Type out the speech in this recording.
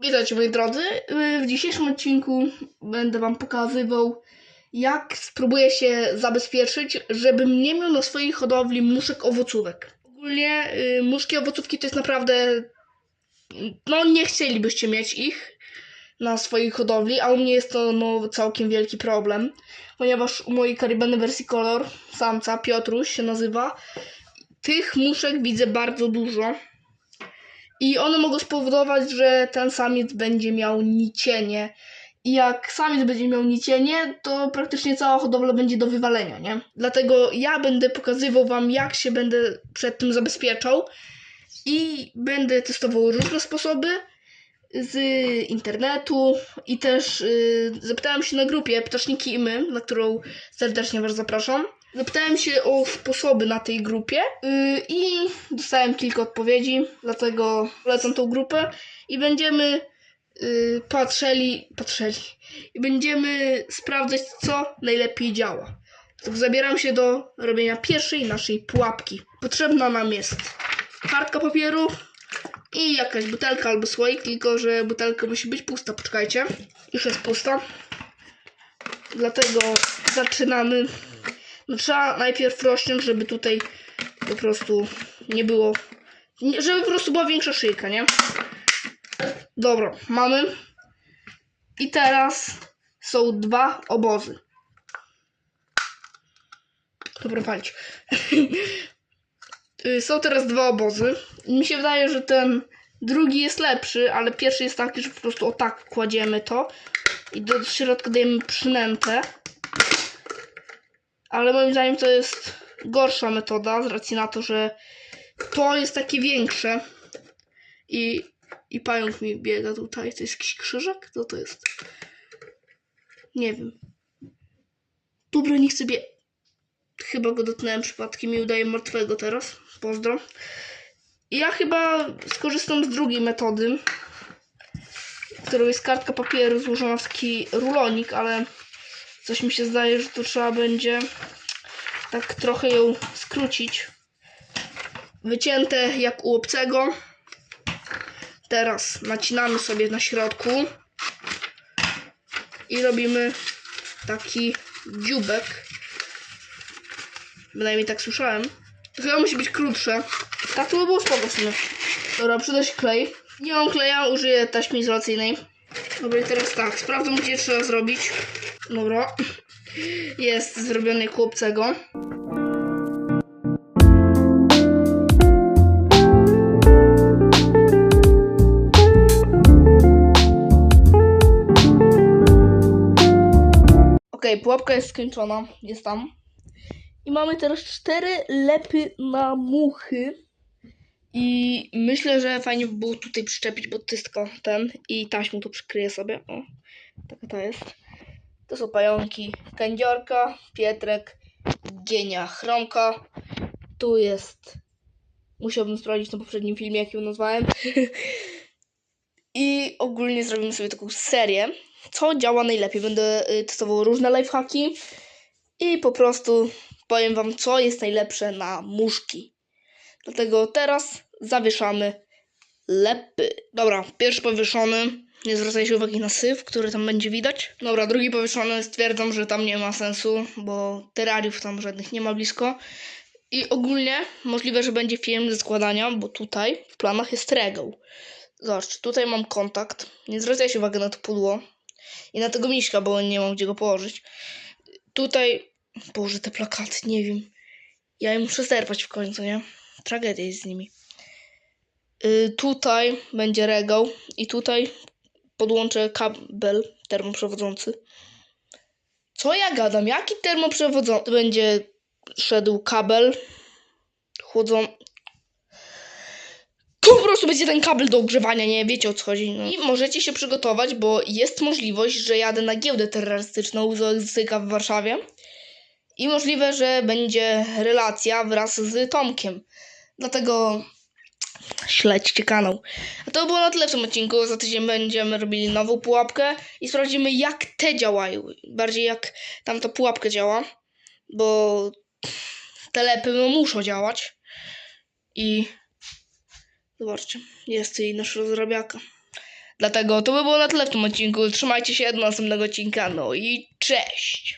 Witajcie moi drodzy. W dzisiejszym odcinku będę wam pokazywał, jak spróbuję się zabezpieczyć, żebym nie miał na swojej hodowli muszek owocówek. Ogólnie y, muszki owocówki to jest naprawdę... No nie chcielibyście mieć ich na swojej hodowli, a u mnie jest to no, całkiem wielki problem, ponieważ u mojej karibany wersji kolor, samca, Piotruś się nazywa, tych muszek widzę bardzo dużo. I one mogą spowodować, że ten samiec będzie miał nicienie. I jak samiec będzie miał nicienie, to praktycznie cała hodowla będzie do wywalenia, nie? Dlatego ja będę pokazywał wam, jak się będę przed tym zabezpieczał. I będę testował różne sposoby z internetu i też yy, zapytałem się na grupie Ptaszniki i my, na którą serdecznie was zapraszam. Zapytałem się o sposoby na tej grupie yy, i dostałem kilka odpowiedzi, dlatego polecam tą grupę i będziemy yy, patrzeli, patrzeli i będziemy sprawdzać, co najlepiej działa. Tak zabieram się do robienia pierwszej naszej pułapki. Potrzebna nam jest kartka papieru i jakaś butelka albo słoik, tylko że butelka musi być pusta. Poczekajcie, już jest pusta. Dlatego zaczynamy. No, trzeba najpierw rozciąć, żeby tutaj po prostu nie było. Żeby po prostu była większa szyjka, nie? Dobra, mamy. I teraz są dwa obozy. Dobra, palić. Y, Są teraz dwa obozy. Mi się wydaje, że ten drugi jest lepszy, ale pierwszy jest taki, że po prostu o tak kładziemy to i do środka dajemy przynętę. Ale moim zdaniem to jest gorsza metoda z racji na to, że to jest takie większe i, i pająk mi biega tutaj. To jest jakiś krzyżak? Co to jest? Nie wiem. Dobra, niech sobie... Chyba go dotknąłem przypadkiem i udaję martwego teraz. Pozdro. Ja chyba skorzystam z drugiej metody, którą jest kartka papieru złożona w taki rulonik, ale coś mi się zdaje, że tu trzeba będzie tak trochę ją skrócić. Wycięte jak u obcego. Teraz nacinamy sobie na środku i robimy taki dziubek. Bynajmniej tak słyszałem. To chyba musi być krótsze. Tak to by było spoko w sumie. Dobra, przyda się klej. Nie mam kleja, użyję taśmy izolacyjnej. Dobra, teraz tak, sprawdzam gdzie trzeba zrobić. Dobra. Jest zrobiony chłopcego. Okej, pułapka jest skończona. Jest tam. I mamy teraz cztery lepy na muchy. I myślę, że fajnie by było tutaj przyczepić, bo to jest ten i taśmą to przykryję sobie. O, taka ta jest. To są pająki kędziorka, Pietrek, Gienia, Chromka. Tu jest... Musiałbym sprawdzić na poprzednim filmie, jak ją nazwałem. I ogólnie zrobimy sobie taką serię, co działa najlepiej. Będę y, testował różne lifehacki i po prostu powiem wam, co jest najlepsze na muszki. Dlatego teraz zawieszamy lepy. Dobra, pierwszy powieszony. Nie zwracajcie uwagi na syf, który tam będzie widać. Dobra, drugi powieszony. Stwierdzam, że tam nie ma sensu, bo terrariów tam żadnych nie ma blisko. I ogólnie możliwe, że będzie film ze składania, bo tutaj w planach jest regał. Zobaczcie, tutaj mam kontakt. Nie zwracajcie uwagi na to pudło. I na tego miśka, bo nie mam gdzie go położyć. Tutaj Boże, te plakaty, nie wiem. Ja je muszę zerwać w końcu, nie? Tragedia jest z nimi. Y, tutaj będzie regał i tutaj podłączę kabel termoprzewodzący. Co ja gadam? Jaki termoprzewodzący? Będzie szedł kabel chłodzą... Tu po prostu będzie ten kabel do ogrzewania, nie wiecie o co chodzi. No. I możecie się przygotować, bo jest możliwość, że jadę na giełdę terrorystyczną z Ozyka w Warszawie. I możliwe, że będzie relacja wraz z Tomkiem. Dlatego śledźcie kanał. A to było na tyle w tym odcinku. Za tydzień będziemy robili nową pułapkę i sprawdzimy, jak te działają. Bardziej jak tamta pułapka działa, bo te lepy no, muszą działać. I zobaczcie, jest i nasz rozrabiaka. Dlatego to by było na tyle w tym odcinku. Trzymajcie się do następnego odcinka. No i cześć!